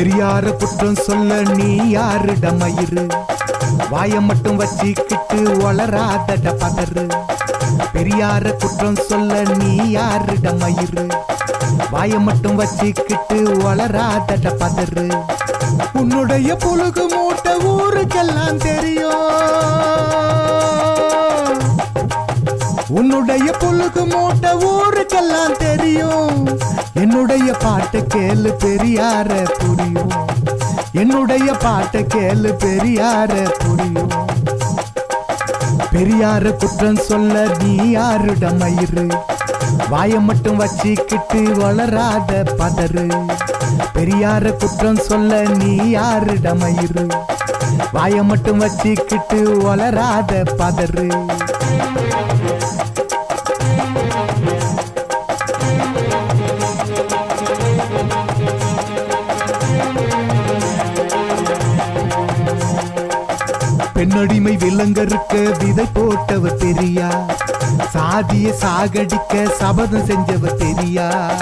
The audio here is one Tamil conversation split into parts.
பெரியார குற்றம் சொல்ல நீ யாரிடமயிறு வாய மட்டும் வச்சிக்கிட்டு வளராதட பதறு. பெரியார குற்றம் சொல்ல நீ யாரிடமயிறு வாய மட்டும் வச்சிக்கிட்டு வளராதட பதறு. உன்னுடைய புழுகு மூட்டை ஊருக்கெல்லாம் தெரியும். என்னுடைய புழுகு மூட்ட ஊருக்கெல்லாம் தெரியும். என்னுடைய பாட்டை கேளு பெரியார புரியும். என்னுடைய பாட்டை கேளு பெரியார புரியும். பெரியார குற்றம் சொல்ல நீ யாருட மயிறு? வாய மட்டும் வச்சிக்கிட்டு வளராத பதறு. பெரியார குற்றம் சொல்ல நீ யாருட மயிறு? வாய மட்டும் வச்சிக்கிட்டு வளராத பதறு. பெண்ணடிமை விலங்கருக்க விதை போட்டவர் தெரியா? சாதிய சாகடிக்க சபதம் செஞ்சவர் தெரியா?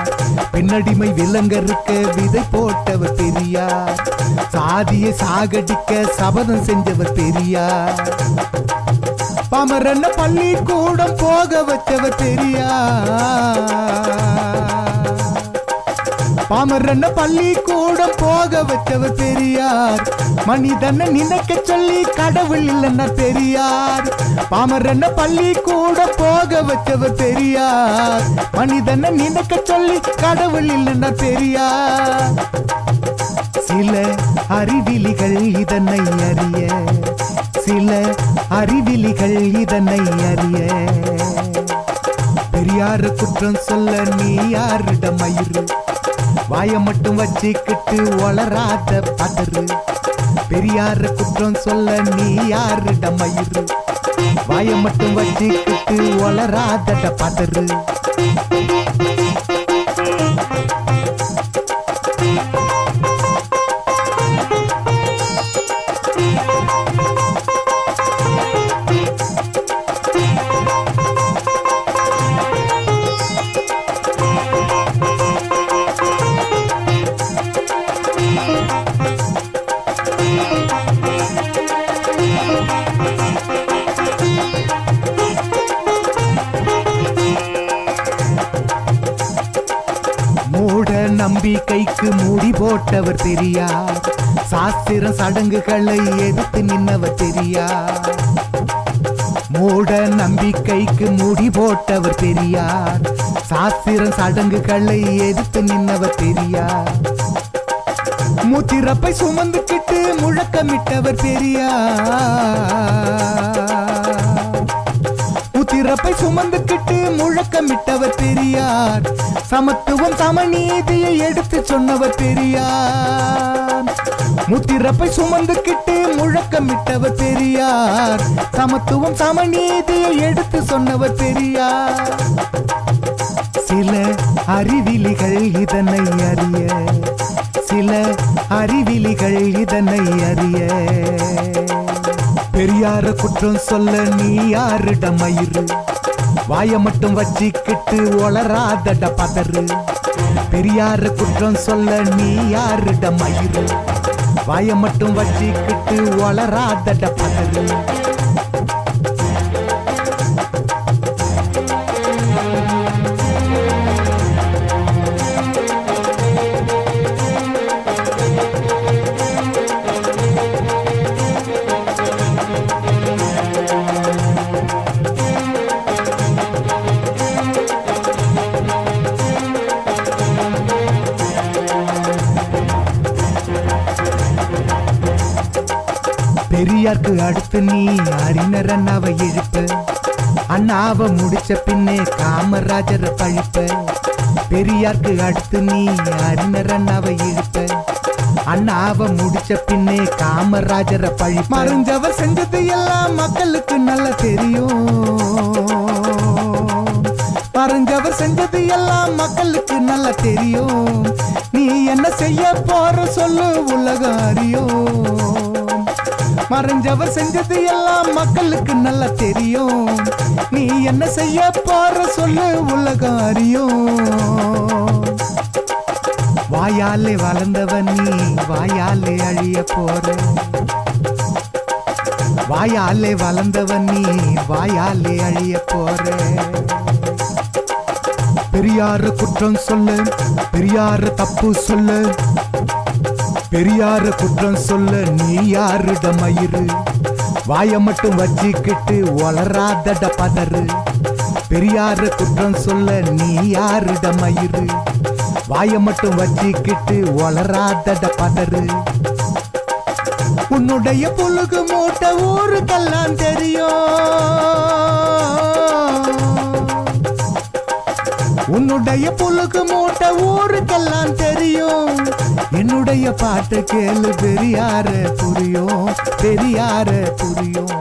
பெண்ணடிமை விலங்கருக்க விதை போட்டவர் தெரியா? சாதிய சாகடிக்க சபதம் செஞ்சவர் தெரியா? பமரன்ன பள்ளிக்கூடம் போக வச்சவர் தெரியா பள்ளி கூட போக வச்சவர் பெரியார். மனிதனை நினைக்க சொல்லி கடவுள் இல்லைன்னா பெரியார். பாமரன்ன கூட போக வச்சவர் பெரியார். மனிதனை நினைக்க சொல்லி கடவுள் இல்லைன்னா பெரியார். சில அறிவிலிகள் இதனை அறிய சில அறிவிலிகள் இதனை அறிய. பெரியார குற்றம் சொல்ல நீ யாரிடம் மயிறு? வாய மட்டும் வச்சுக்கிட்டு வளராத பதறு. பெரியார குற்றம் சொல்ல நீ யாரு மயிறு வாய மட்டும் வச்சுக்கிட்டு வளராதட பதறு. நம்பிக்கைக்கு மூடி போட்டவர் தெரியார். சாஸ்திர சடங்குகளை எதிர்த்து நின்னவர் தெரியார். மூட நம்பிக்கைக்கு மூடி போட்டவர் தெரியார். சாஸ்திர சடங்குகளை எதிர்த்து நின்னவர் தெரியார். முத்திரப்பை சுமந்துக்கிட்டு முழக்கமிட்டவர் பெரியார் முத்திரப்பை சுமந்துக்கிட்டு முழக்கமிட்டவர் பெரியார். சமத்துவம் சமநீதியை எடுத்து சொன்னவர் பெரியார். முத்திரப்பை சுமந்துக்கிட்டு முழக்கமிட்டவர் பெரியார். சமத்துவம் சமநீதியை எடுத்து சொன்னவர் பெரியார். சில அறிவிலிகள் இதனை அறிய சில அறிவிலிகள் இதனை அறிய. பெரியார குற்றம் சொல்ல நீ யாருட மயிறு? வாய மட்டும் வச்சிக்கிட்டு ஒளராதட பதறு. பெரியார குற்றம் சொல்ல நீ யாருட மயிறு? வாய மட்டும் வச்சிக்கிட்டு ஒளராதட பதறு. பெரியார்க்கு அடுத்து நீ அறிஞர் அண்ணாவை எழுப்ப அண்ணாவை முடிச்ச பின்னே காமராஜரை பழிப்ப. பெரியார்க்கு அடுத்து நீ அறிஞர் அண்ணாவை எழுப்ப அண்ணாவை முடிச்ச பின்னே காமராஜரை பழி மறைஞ்சவர் செஞ்சது எல்லாம் மக்களுக்கு நல்லா தெரியும். மறைஞ்சவர் செஞ்சது எல்லாம் மக்களுக்கு நல்லா தெரியும். நீ என்ன செய்ய போற சொல்லு உலகம் அறியும். மறைஞ்சவர் செஞ்சது எல்லாம் மக்களுக்கு நல்லா தெரியும். நீ என்ன செய்ய போற சொல்லு உலகம் அறியும் வாயாலே வளர்ந்தவன் நீ வாயாலே அழிய போற. வாயாலே வளர்ந்தவன் நீ வாயாலே அழிய போற. பெரியார குற்றம் சொல்லு பெரியார தப்பு சொல்லு. பெரியார குற்றம் சொல்ல நீ யாருட மயிறு? வாய மட்டும் வச்சிக்கிட்டு வளராதட பதறு. பெரியார குற்றம் சொல்ல நீ யாருட மயிறு? வாய மட்டும் வச்சிக்கிட்டு வளராதட பதறு. உன்னுடைய புழுகு மூட்டை ஊருக்கெல்லாம் தெரியும். உன்னுடைய புழுக்கு மூட்டை ஊருக்கெல்லாம் தெரியும். என்னுடைய பாட்டு கேளு பெரியார புரியும் பெரியார புரியும்.